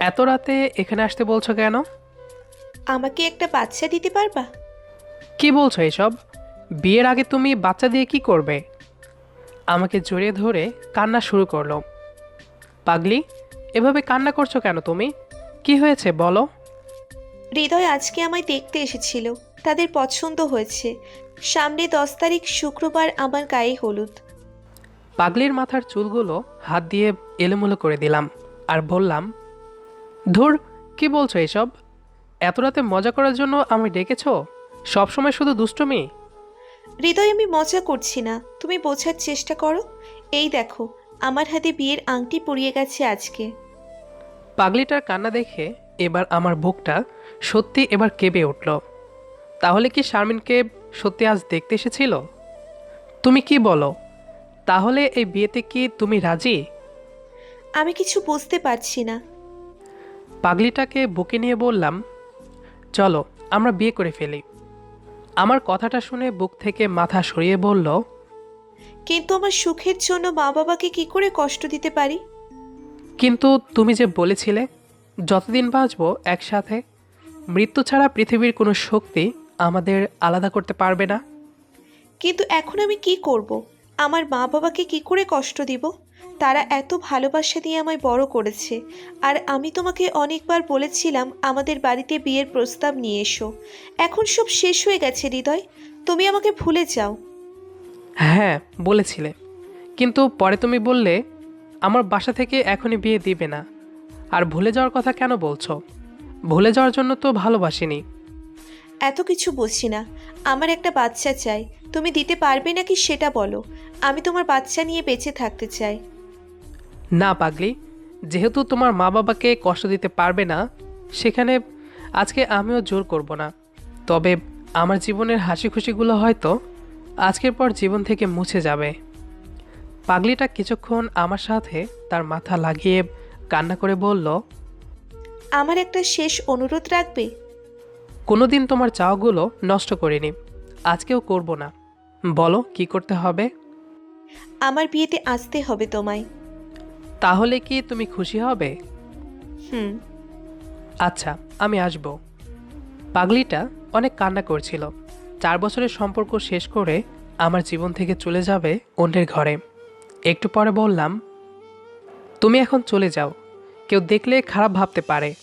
এত রাতে এখানে আসতে বলছো কেন? আমাকে একটা বাচ্চা দিতে পারবা? কি বলছো এসব? বিয়ের আগে তুমি বাচ্চা দিয়ে কি করবে? আমাকে জড়িয়ে ধরে কান্না শুরু করল। পাগলি এভাবে কান্না করছ কেন তুমি? কি হয়েছে বলো? হৃদয় আজকে আমায় দেখতে এসেছিল তাদের পছন্দ হয়েছে। সামনে দশ তারিখ শুক্রবার আমার গায়ে হলুদ। পাগলির মাথার চুলগুলো হাত দিয়ে এলোমেলো করে দিলাম আর বললাম ধুর কি বলছো এসব? এত রাতে মজা করার জন্য আমি ডেকেছো? সবসময় শুধু দুষ্টমি? হৃদয় আমি মজা করছি না। তুমি বোঝার চেষ্টা করো। এই দেখো আমার হাতে বিয়ের আংটি পরিয়ে গেছে আজকে। পাগলিটার কান্না দেখে এবার আমার বুকটা সত্যি এবার কেঁপে উঠল। তাহলে কি শারমিনকে সত্যি আজ দেখতে এসেছিল? তুমি কি বলো? তাহলে এই বিয়েতে কি তুমি রাজি? আমি কিছু বুঝতে পারছি না। পাগলিটাকে বুকে নিয়ে বললাম চলো আমরা বিয়ে করে ফেলি। আমার কথাটা শুনে বুক থেকে মাথা সরিয়ে বলল কিন্তু আমার সুখের জন্য মা বাবাকে কি করে কষ্ট দিতে পারি? কিন্তু তুমি যে বলেছিলে যতদিন বাঁচবো একসাথে মৃত্যু ছাড়া পৃথিবীর কোনো শক্তি আমাদের আলাদা করতে পারবে না? কিন্তু এখন আমি কি করব? আমার মা বাবাকে কি করে কষ্ট দিব? তারা এত ভালোবাসা দিয়ে আমায় বড় করেছে। আর আমি তোমাকে অনেকবার বলেছিলাম আমাদের বাড়িতে বিয়ের প্রস্তাব নিয়ে এসো। এখন সব শেষ হয়ে গেছে হৃদয়। তুমি আমাকে ভুলে যাও। হ্যাঁ বলেছিলে। কিন্তু পরে তুমি বললে আমার বাসা থেকে এখনই বিয়ে দিবে না। আর ভুলে যাওয়ার কথা কেন বলছো? ভুলে যাওয়ার জন্য তো ভালোবাসিনি। এত কিছু বুঝছি না। আমার একটা বাচ্চা চাই। তুমি দিতে পারবে নাকি সেটা বলো। আমি তোমার বাচ্চা নিয়ে বেঁচে থাকতে চাই। না পাগলি যেহেতু তোমার মা বাবাকে কষ্ট দিতে পারবে না সেখানে আজকে আমিও জোর করব না। তবে আমার জীবনের হাসি খুশিগুলো হয়তো আজকের পর জীবন থেকে মুছে যাবে। পাগলিটা কিছুক্ষণ আমার সাথে তার মাথা লাগিয়ে কান্না করে বলল আমার একটা শেষ অনুরোধ রাখবে? কোনোদিন তোমার চাওয়াগুলো নষ্ট করিনি আজকেও করব না। বলো কি করতে হবে? আমার বিয়েতে আসতে হবে তোমায়। তাহলে কি তুমি খুশি হবে? হুম। আচ্ছা আমি আসব। পাগলিটা অনেক কান্না করছিল। চার বছরের সম্পর্ক শেষ করে আমার জীবন থেকে চলে যাবে অন্যের ঘরে। একটু পরে বললাম তুমি এখন চলে যাও। কেউ দেখলে খারাপ ভাবতে পারে।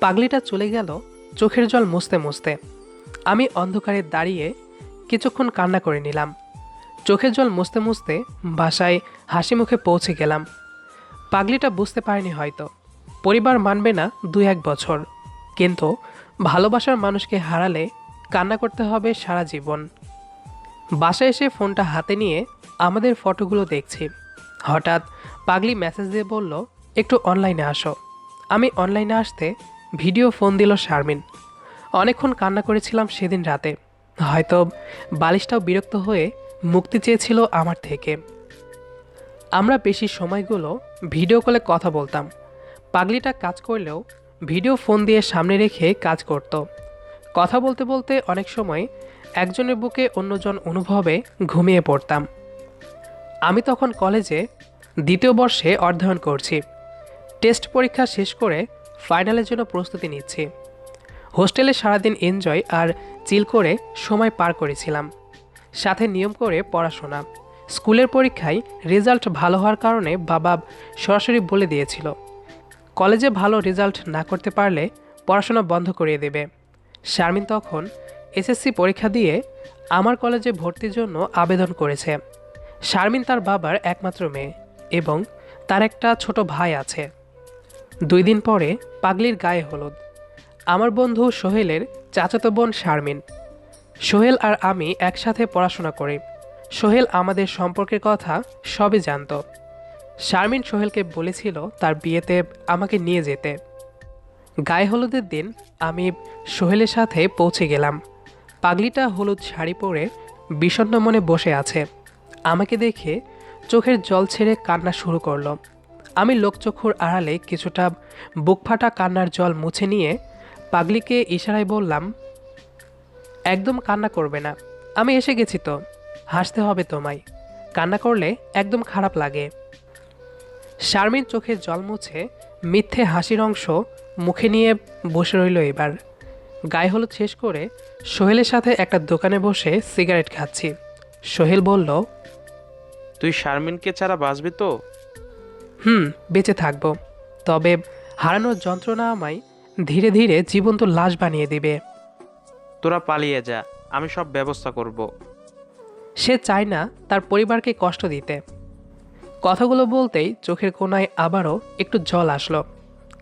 পাগলিটা চলে গেল চোখের জল মুছতে মুছতে। আমি অন্ধকারে দাঁড়িয়ে কিছুক্ষণ কান্না করে নিলাম। চোখের জল মুছতে মুছতে বাসায় হাসি মুখে পৌঁছে গেলাম। পাগলিটা বুঝতে পারেনি হয়তো। পরিবার মানবে না দুই এক বছর। কিন্তু ভালোবাসার মানুষকে হারালে কান্না করতে হবে সারা জীবন। বাসায় এসে ফোনটা হাতে নিয়ে আমাদের ফটোগুলো দেখছি। হঠাৎ পাগলি মেসেজ দিয়ে বলল, একটু অনলাইনে আসো। আমি অনলাইনে আসতে ভিডিও ফোন দিল শারমিন। অনেকক্ষণ কান্না করেছিলাম সেদিন রাতে। হয়তো বালিশটাও বিরক্ত হয়ে মুক্তি চেয়েছিল আমার থেকে। আমরা বেশি সময়গুলো ভিডিও কলে কথা বলতাম। পাগলিটা কাজ করলেও ভিডিও ফোন দিয়ে সামনে রেখে কাজ করত। কথা বলতে বলতে অনেক সময় একজনের বুকে অন্যজন অনুভবে ঘুমিয়ে পড়তাম। আমি তখন কলেজে দ্বিতীয় বর্ষে অধ্যয়ন করছি। টেস্ট পরীক্ষা শেষ করে ফাইনালের জন্য প্রস্তুতি নিচ্ছি। হোস্টেলে সারাদিন এনজয় আর চিল করে সময় পার করেছিলাম। সাথে নিয়ম করে পড়াশোনা। স্কুলের পরীক্ষায় রেজাল্ট ভালো হওয়ার কারণে বাবা সরাসরি বলে দিয়েছিল, কলেজে ভালো রেজাল্ট না করতে পারলে পড়াশোনা বন্ধ করিয়ে দেবে। শারমিন তখন এসএসসি পরীক্ষা দিয়ে আমার কলেজে ভর্তির জন্য আবেদন করেছে। শারমিন তার বাবার একমাত্র মেয়ে এবং তার একটা ছোট ভাই আছে। দুই দিন পরে পাগলির গায়ে হলুদ। আমার বন্ধু সোহেলের চাচাতো বোন শারমিন। সোহেল আর আমি একসাথে পড়াশোনা করি। সোহেল আমাদের সম্পর্কের কথা সবই জানতো। শারমিন সোহেলকে বলেছিল তার বিয়েতে আমাকে নিয়ে যেতে। গায়ে হলুদের দিন আমি সোহেলের সাথে পৌঁছে গেলাম। পাগলিটা হলুদ শাড়ি পরে বিষণ্ণ মনে বসে আছে। আমাকে দেখে চোখের জল ছেড়ে কান্না শুরু করল। আমি লোকচক্ষুর আড়ালে কিছুটা বুক ফাটা কান্নার জল মুছে নিয়ে পাগলিকে ইশারায় বললাম, একদম কান্না করবে না। আমি এসে গেছি তো। হাসতে হবে তোমায়। কান্না করলে একদম খারাপ লাগে। শারমিন চোখের জল মুছে মিথ্যে হাসির অংশ মুখে নিয়ে বসে রইল এবার। গায়ে হলুদ শেষ করে সোহেলের সাথে একটা দোকানে বসে সিগারেট খাচ্ছি। সোহেল বলল তুই শারমিনকে ছাড়া বাঁচবি তো? হুম বেঁচে থাকব। তবে হারানোর যন্ত্রণা আমায় ধীরে ধীরে জীবন্ত লাশ বানিয়ে দিবে। তোরা পালিয়ে যা আমি সব ব্যবস্থা করব। সে চায় না তার পরিবারকে কষ্ট দিতে। কথাগুলো বলতেই চোখের কোনায় আবারও একটু জল আসলো।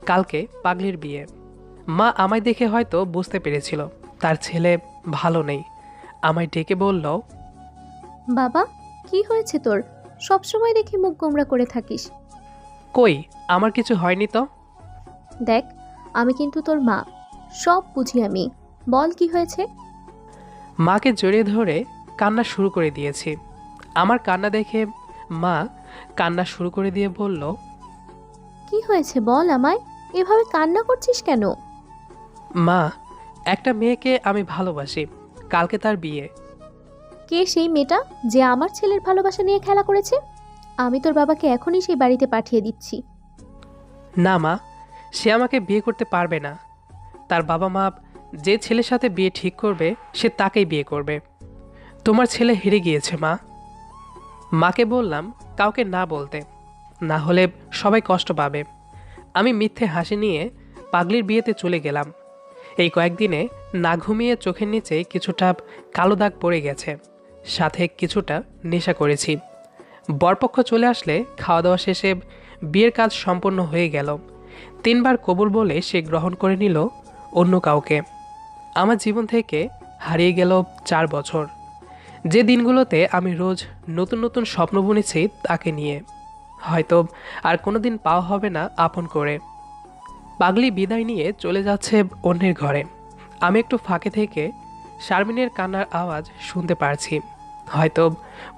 কালকে পাগলির বিয়ে। মা আমায় দেখে হয়তো বুঝতে পেরেছিল তার ছেলে ভালো নেই। আমায় ডেকে বলল বাবা কি হয়েছে তোর? সবসময় দেখি মুখ গোমরা করে থাকিস। কই আমার কিছু হয়নি তো? দেখ আমি কিন্তু তোর মা। সব বুঝি আমি। বল কি হয়েছে? মাকে জড়িয়ে ধরে কান্না শুরু করে দিয়েছি। আমার কান্না দেখে মা কান্না শুরু করে দিয়ে বলল কি হয়েছে বল আমায়? এভাবে কান্না করছিস কেন? মা একটা মেয়েকে আমি ভালোবাসি কালকে তার বিয়ে। কে সেই মেয়েটা যে আমার ছেলের ভালোবাসা নিয়ে খেলা করেছে? আমি তোর বাবাকে এখনই সেই বাড়িতে পাঠিয়ে দিচ্ছি। না মা সে আমাকে বিয়ে করতে পারবে না। তার বাবা মা যে ছেলের সাথে বিয়ে ঠিক করবে সে তাকেই বিয়ে করবে। তোমার ছেলে হেরে গিয়েছে, মা। মাকে বললাম, কাউকে না বলতে। না হলে সবাই কষ্ট পাবে। আমি মিথ্যে হাসি নিয়ে পাগলির বিয়েতে চলে গেলাম। এই কয়েকদিনে না ঘুমিয়ে চোখের নিচে কিছুটা কালো দাগ পড়ে গেছে। সাথে কিছুটা নেশা করেছি। বরপক্ষ চলে আসলে খাওয়া দাওয়া শেষে বিয়ের কাজ সম্পন্ন হয়ে গেল। তিনবার কবুল বলে সে গ্রহণ করে নিল অন্য কাউকে। আমার জীবন থেকে হারিয়ে গেল চার বছর। যে দিনগুলোতে আমি রোজ নতুন নতুন স্বপ্ন বুনেছি তাকে নিয়ে। হয়তো আর কোনো দিন পাওয়া হবে না আপন করে। পাগলি বিদায় নিয়ে চলে যাচ্ছে অন্যের ঘরে। আমি একটু ফাঁকে থেকে শারমিনের কান্নার আওয়াজ শুনতে পারছি। হয়তো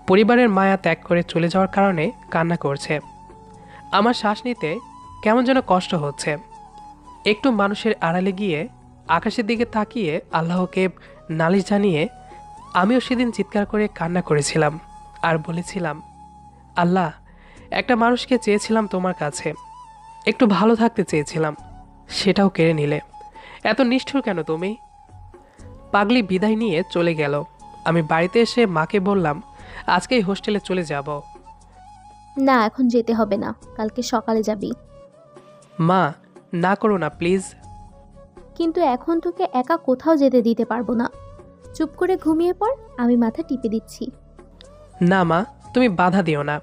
পরিবারের মায়া ত্যাগ করে চলে যাওয়ার কারণে কান্না করছে। আমার শ্বাস নিতে কেমন যেন কষ্ট হচ্ছে। একটু মানুষের আড়ালে গিয়ে আকাশের দিকে তাকিয়ে আল্লাহকে নালিশ জানিয়ে আমিও সেদিন চিৎকার করে কান্না করেছিলাম আর বলেছিলাম আল্লাহ একটা মানুষকে চেয়েছিলাম তোমার কাছে। একটু ভালো থাকতে চেয়েছিলাম সেটাও কেড়ে নিলে। এত নিষ্ঠুর কেন তুমি? পাগলি বিদায় নিয়ে চলে গেল। আমি বাড়িতে এসে মাকে বললাম আজকেই হোস্টেলে চলে যাব। না এখন যেতে হবে না। কালকে সকালে যাবি। মা না করো না প্লিজ। কিন্তু এখন তোকে একা কোথাও যেতে দিতে পারব না। চুপ করে ঘুমিয়ে পড়, আমি মাথা টিপে দিচ্ছি। না মা, তুমি বাধা দিও না।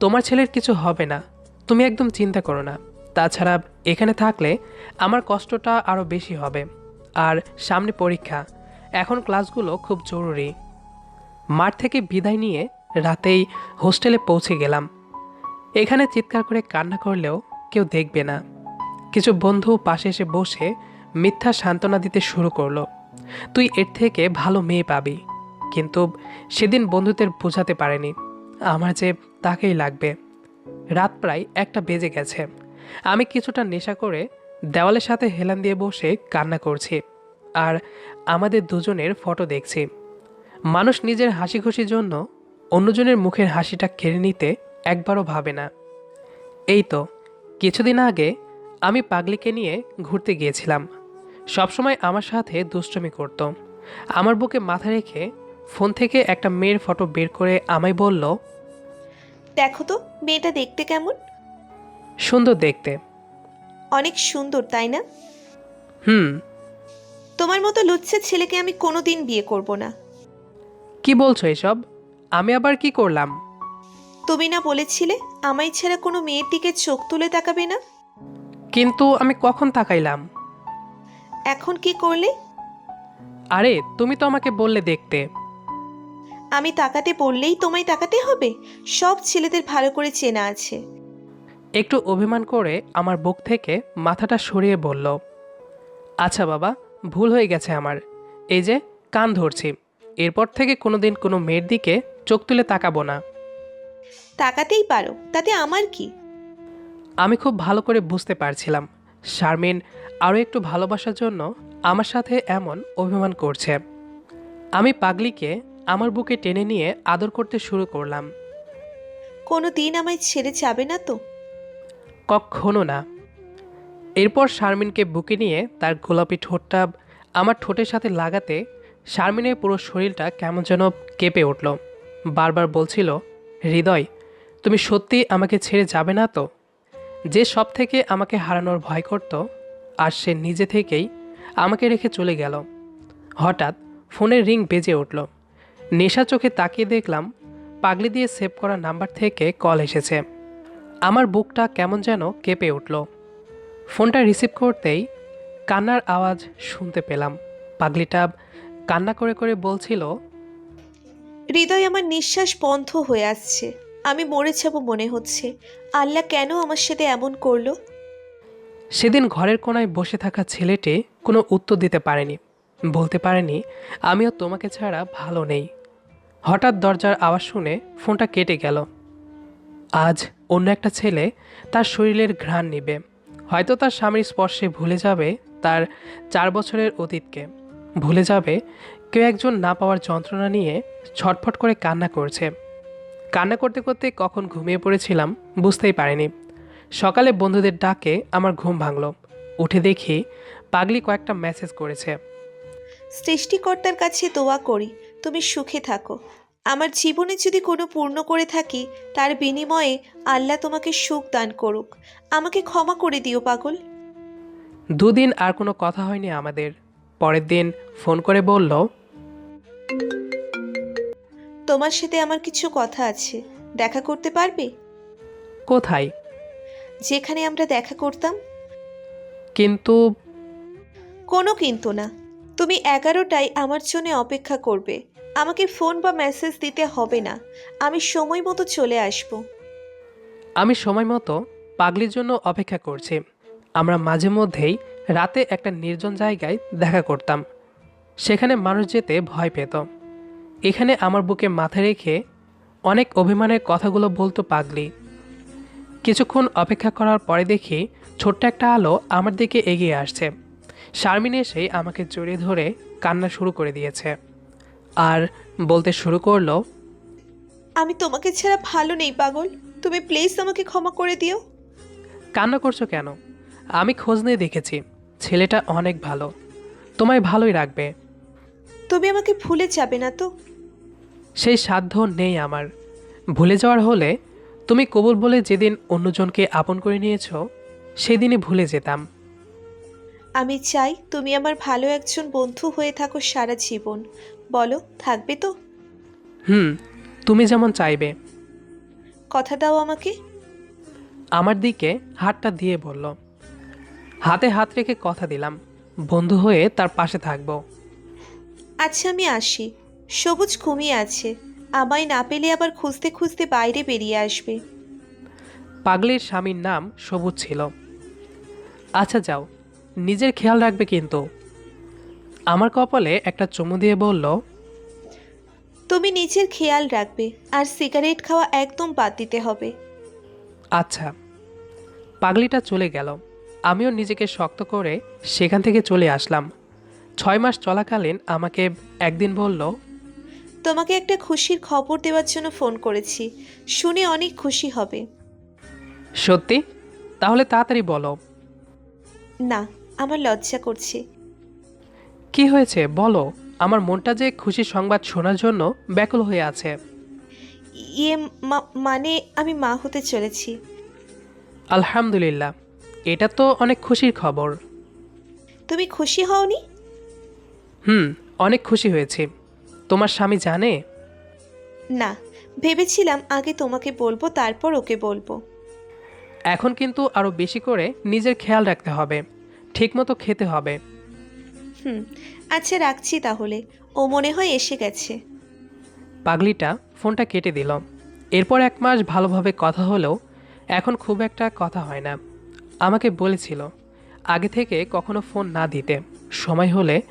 তোমার ছেলের কিছু হবে না। তুমি একদম চিন্তা করো না। তাছাড়া এখানে থাকলে আমার কষ্টটা আরও বেশি হবে। আর সামনে পরীক্ষা। এখন ক্লাসগুলো খুব জরুরি। মাঠ থেকে বিদায় নিয়ে রাতেই হোস্টেলে পৌঁছে গেলাম। এখানে চিৎকার করে কান্না করলেও কেউ দেখবে না। কিছু বন্ধু পাশে এসে বসে মিথ্যা সান্ত্বনা দিতে শুরু করল। তুই এর থেকে ভালো মেয়ে পাবি। কিন্তু সেদিন বন্ধুদের বোঝাতে পারেনি। আমার যে তাকেই লাগবে। রাত প্রায় একটা বেজে গেছে। আমি কিছুটা নেশা করে দেওয়ালের সাথে হেলান দিয়ে বসে কান্না করছি আর আমাদের দুজনের ফটো দেখছি। মানুষ নিজের হাসি খুশির জন্য অন্যজনের মুখের হাসিটা কেড়ে নিতে একবারও ভাবে না। এই তো, কিছুদিন আগে আমি পাগলিকে নিয়ে ঘুরতে গিয়েছিলাম। সবসময় আমার সাথে দুষ্টমি করত। আমার বুকে মাথা রেখে ফোন থেকে একটা মেয়ের ফটো বের করে আমায় বলল দেখো তো মেয়েটা দেখতে কেমন? সুন্দর দেখতে। অনেক সুন্দর তাই না? হুম। তোমার মতো লুচ্ছে ছেলেকে আমি কোনোদিন বিয়ে করব না। কি বলছো এসব? আমি আবার কি করলাম? তুমি না বলেছিলে আমায় ছাড়া কোনো মেয়ের দিকে চোখ তুলে তাকাবে না? কিন্তু আমি কখন তাকাইলাম? এখন কি করলে? আরে তুমি তো আমাকে বললে দেখতে। আমি তাকাতে বললেই তোমায় তাকাতে হবে। সব ছেলেদের ভালো করে চেনা আছে। একটু অভিমান করে আমার বুক থেকে মাথাটা সরিয়ে বলল আচ্ছা বাবা ভুল হয়ে গেছে আমার। এই যে কান ধরছি। এরপর থেকে কোনোদিন কোনো মেয়ের দিকে চোখ তুলে তাকাবো না। তাকাতেই পারো তাতে আমার কি? আমি খুব ভালো করে বুঝতে পারছিলাম। শারমিন আরও একটু ভালোবাসার জন্য আমার সাথে এমন অভিমান করছে। আমি পাগলিকে আমার বুকে টেনে নিয়ে আদর করতে শুরু করলাম। কোনো দিন আমায় ছেড়ে যাবে না তো? কখনো না। এরপর শারমিনকে বুকে নিয়ে তার গোলাপি ঠোঁটটা আমার ঠোঁটের সাথে লাগাতে শারমিনের পুরো শরীরটা কেমন যেন কেঁপে উঠল। বারবার বলছিল হৃদয় তুমি সত্যি আমাকে ছেড়ে যাবে না তো? যে সব থেকে আমাকে হারানোর ভয় করত আর সে নিজে থেকেই আমাকে রেখে চলে গেল। হঠাৎ ফোনের রিং বেজে উঠল। নেশা চোখে তাকিয়ে দেখলাম পাগলি দিয়ে সেভ করা নাম্বার থেকে কল এসেছে। আমার বুকটা কেমন যেন কেঁপে উঠল। ফোনটা রিসিভ করতেই কান্নার আওয়াজ শুনতে পেলাম। পাগলিটা কান্না করে করে বলছিল, হৃদয় আমার নিঃশ্বাস বন্ধ হয়ে আসছে। আমি মরে যাব মনে হচ্ছে। আল্লাহ কেন আমার সাথে এমন করল? সেদিন ঘরের কোনায় বসে থাকা ছেলেটি কোনো উত্তর দিতে পারেনি। বলতে পারেনি, আমিও তোমাকে ছাড়া ভালো নেই। হঠাৎ দরজার আওয়াজ শুনে ফোনটা কেটে গেল। আজ অন্য একটা ছেলে তার শরীরের ঘ্রাণ নিবে। হয়তো তার স্বামীর স্পর্শে ভুলে যাবে তার চার বছরের অতীতকে। ভুলে যাবে কেউ একজন না পাওয়ার যন্ত্রণা নিয়ে ছটফট করে কান্না করছে। কান্না করতে করতে কখন ঘুমিয়ে পড়েছিলাম বুঝতেই পারিনি। সকালে বন্ধুদের ডাকে আমার ঘুম ভাঙল। উঠে দেখি পাগলি কয়েকটা মেসেজ করেছে। সৃষ্টিকর্তার কাছে দোয়া করি তুমি সুখে থাকো। আমার জীবনে যদি কোনো পূর্ণ করে থাকি তার বিনিময়ে আল্লাহ তোমাকে সুখ দান করুক। আমাকে ক্ষমা করে দিও পাগল। দুদিন আর কোনো কথা হয়নি আমাদের। পরের দিন ফোন করে বলল তোমার সাথে আমার কিছু কথা আছে। দেখা করতে পারবে? কোথায়? যেখানে আমরা দেখা করতাম? কিন্তু কোনো কিন্তু না। তুমি এগারোটায় আমার জন্য অপেক্ষা করবে। আমাকে ফোন বা মেসেজ দিতে হবে না। আমি সময় মতো চলে আসব। আমি সময় মতো পাগলির জন্য অপেক্ষা করছি। আমরা মাঝে মধ্যেই রাতে একটা নির্জন জায়গায় দেখা করতাম। সেখানে মানুষ যেতে ভয় পেত। এখানে আমার বুকে মাথা রেখে অনেক অভিমানের কথাগুলো বলতো পাগলি। কিছুক্ষণ অপেক্ষা করার পরে দেখি ছোট্ট একটা আলো আমার দিকে এগিয়ে আসছে। শারমিন এসে আমাকে জড়িয়ে ধরে কান্না শুরু করে দিয়েছে। আর বলতে শুরু করল আমি তোমাকে ছাড়া ভালো নেই পাগল। তুমি প্লিজ আমাকে ক্ষমা করে দিও। কান্না করছ কেন? আমি খোঁজ নিয়ে দেখেছি। ছেলেটা অনেক ভালো। তোমায় ভালোই রাখবে। তুমি আমাকে ভুলে যাবে না তো? সেই সাধ্য নেই আমার। ভুলে যাওয়ার হলে তুমি কবুল বলে যেদিন অন্যজনকে আপন করে নিয়েছো সেদিনই ভুলে যেতাম। আমি চাই তুমি আমার ভালো একজন বন্ধু হয়ে থাকো সারা জীবন। বলো থাকবে তো? হুম তুমি যেমন চাইবে। কথা দাও আমাকে। আমার দিকে হাতটা দিয়ে বলল। হাতে হাত রেখে কথা দিলাম। বন্ধু হয়ে তার পাশে থাকব। আচ্ছা আমি আসি। সবুজ ঘুমিয়ে আছে। আমায় না পেলে আবার খুঁজতে খুঁজতে বাইরে বেরিয়ে আসবে। পাগলির স্বামীর নাম সবুজ ছিল। আচ্ছা যাও নিজের খেয়াল রাখবে কিন্তু। আমার কপালে একটা চুমু দিয়ে বলল তুমি নিজের খেয়াল রাখবে আর সিগারেট খাওয়া একদম বাদ দিতে হবে। আচ্ছা। পাগলিটা চলে গেল। আমিও নিজেকে শক্ত করে সেখান থেকে চলে আসলাম। ছয় মাস চলাকালীন আমাকে একদিন বলল তোমাকে একটা খুশির খবর দেওয়ার জন্য ফোন করেছি। শুনে অনেক খুশি হবে। সত্যি? তাহলে তাড়াতাড়ি বলো। না আমার লজ্জা করছে। কি হয়েছে? বলো। আমার মনটা যে খুশি সংবাদ শোনার জন্য ব্যাকুল হয়ে আছে। ইয়ে মা- মানে আমি মা হতে চলেছি। আলহামদুলিল্লাহ। এটা তো অনেক খুশির খবর। তুমি খুশি হওনি? হুম অনেক খুশি হয়েছি। তোমার স্বামী জানে? না ভেবেছিলাম আগে তোমাকে বলব তারপর ওকে বলব। এখন কিন্তু আরও বেশি করে নিজের খেয়াল রাখতে হবে ঠিকমতো খেতে হবে। হুম আচ্ছা রাখছি তাহলে। ও মনে হয় এসে গেছে। পাগলিটা ফোনটা কেটে দিল। এরপর এক মাস ভালোভাবে কথা হলেও এখন খুব একটা কথা হয় না। আমাকে বলেছিল আগে থেকে কখনো ফোন না দিতে। সময় হলে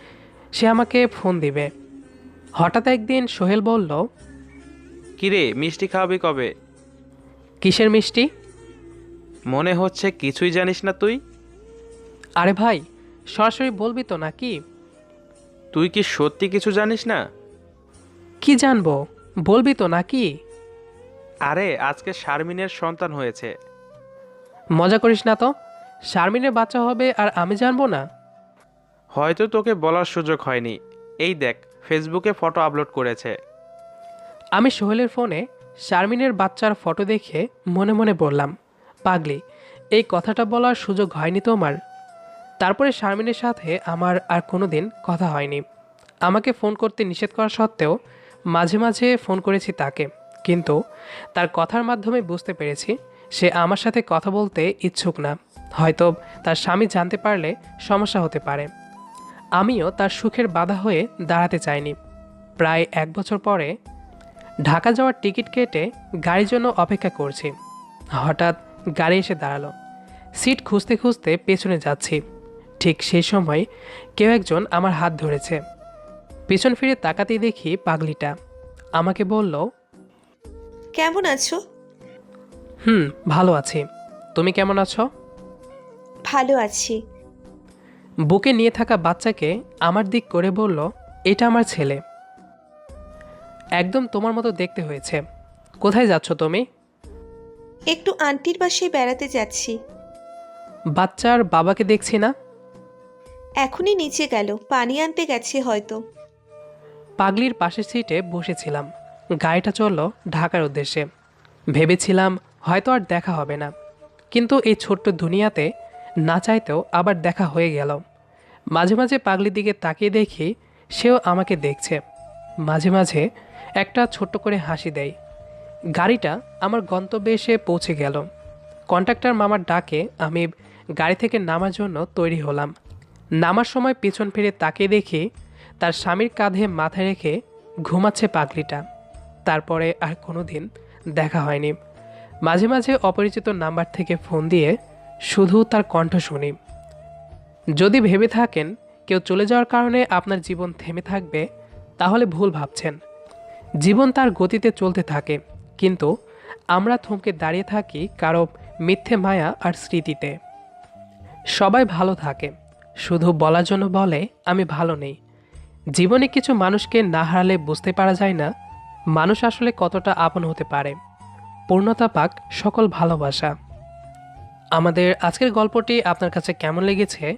সে আমাকে ফোন দিবে। হঠাৎ একদিন সোহেল বলল কিরে মিষ্টি খাওয়াবি কবে? কিসের মিষ্টি? মনে হচ্ছে কিছুই জানিস না তুই? আরে ভাই সরাসরি বলবি তো নাকি? তুই কি সত্যি কিছু জানিস না? কি জানব? বলবি তো নাকি? আরে আজকে শারমিনের সন্তান হয়েছে। মজা করিস না তো? শারমিনের বাচ্চা হবে আর আমি জানব না? হয়তো তোকে বলার সুযোগ হয়নি। এই দেখ ফেসবুকে ফটো আপলোড করেছে। আমি সোহেলের ফোনে শারমিনের বাচ্চার ফটো দেখে মনে মনে বললাম, পাগলি, এই কথাটা বলার সুযোগ হয়নি তোমার। তারপরে শারমিনের সাথে আমার আর কোনো দিন কথা হয়নি। আমাকে ফোন করতে নিষেধ করা সত্ত্বেও মাঝে মাঝে ফোন করেছি তাকে। কিন্তু তার কথার মাধ্যমে বুঝতে পেরেছি সে আমার সাথে কথা বলতে ইচ্ছুক না। হয়তো তার স্বামী জানতে পারলে সমস্যা হতে পারে। আমিও তার সুখের বাধা হয়ে দাঁড়াতে চাইনি। প্রায় এক বছর পরে ঢাকা যাওয়ার টিকিট কেটে গাড়ির জন্য অপেক্ষা করছি। হঠাৎ গাড়ি এসে দাঁড়াল। সিট খুঁজতে খুঁজতে পেছনে যাচ্ছি। ঠিক সেই সময় কেউ একজন আমার হাত ধরেছে। পেছন ফিরে তাকাতেই দেখি পাগলিটা। আমাকে বলল কেমন আছো? হুম ভালো আছি। তুমি কেমন আছো? ভালো আছি। বুকে নিয়ে থাকা বাচ্চাকে আমার দিক করে বলল এটা আমার ছেলে। একদম তোমার মতো দেখতে হয়েছে। কোথায় যাচ্ছ তুমি? একটু আন্টির বাসায় বেড়াতে যাচ্ছি। বাচ্চার বাবাকে দেখছি না? এখনই নিচে গেল পানি আনতে গেছে হয়তো। পাগলির পাশের সিটে বসেছিলাম। গাড়িটা চলল ঢাকার উদ্দেশ্যে। ভেবেছিলাম হয়তো আর দেখা হবে না। কিন্তু এই ছোট্ট দুনিয়াতে না চাইতেও আবার দেখা হয়ে গেল। মাঝে মাঝে পাগলির দিকে তাকিয়ে দেখি সেও আমাকে দেখছে। মাঝে মাঝে একটা ছোট্ট করে হাসি দেয়। গাড়িটা আমার গন্তব্যে এসে পৌঁছে গেল। কন্ট্রাক্টর মামার ডাকে আমি গাড়ি থেকে নামার জন্য তৈরি হলাম। নামার সময় পিছন ফিরে তাকিয়ে দেখি তার স্বামীর কাঁধে মাথা রেখে ঘুমাচ্ছে পাগলিটা। তারপরে আর কোনো দিন দেখা হয়নি। মাঝে মাঝে অপরিচিত নাম্বার থেকে ফোন দিয়ে শুধু তার কণ্ঠ শুনি। যদি ভেবে থাকেন কেউ চলে যাওয়ার কারণে আপনার জীবন থেমে থাকবে, তাহলে ভুল ভাবছেন। জীবন তার গতিতে চলতে থাকে, কিন্তু আমরা থমকে দাঁড়িয়ে থাকি কারও মিথ্যে মায়া আর স্মৃতিতে। সবাই ভালো থাকে, শুধু বলার জন্য বলে আমি ভালো নেই। জীবনে কিছু মানুষকে না হারালে বুঝতে পারা যায় না, মানুষ আসলে কতটা আপন হতে পারে। পূর্ণতা পাক সকল ভালোবাসা। আমাদের আজকের গল্পটি আপনার কাছে কেমন লেগেছে?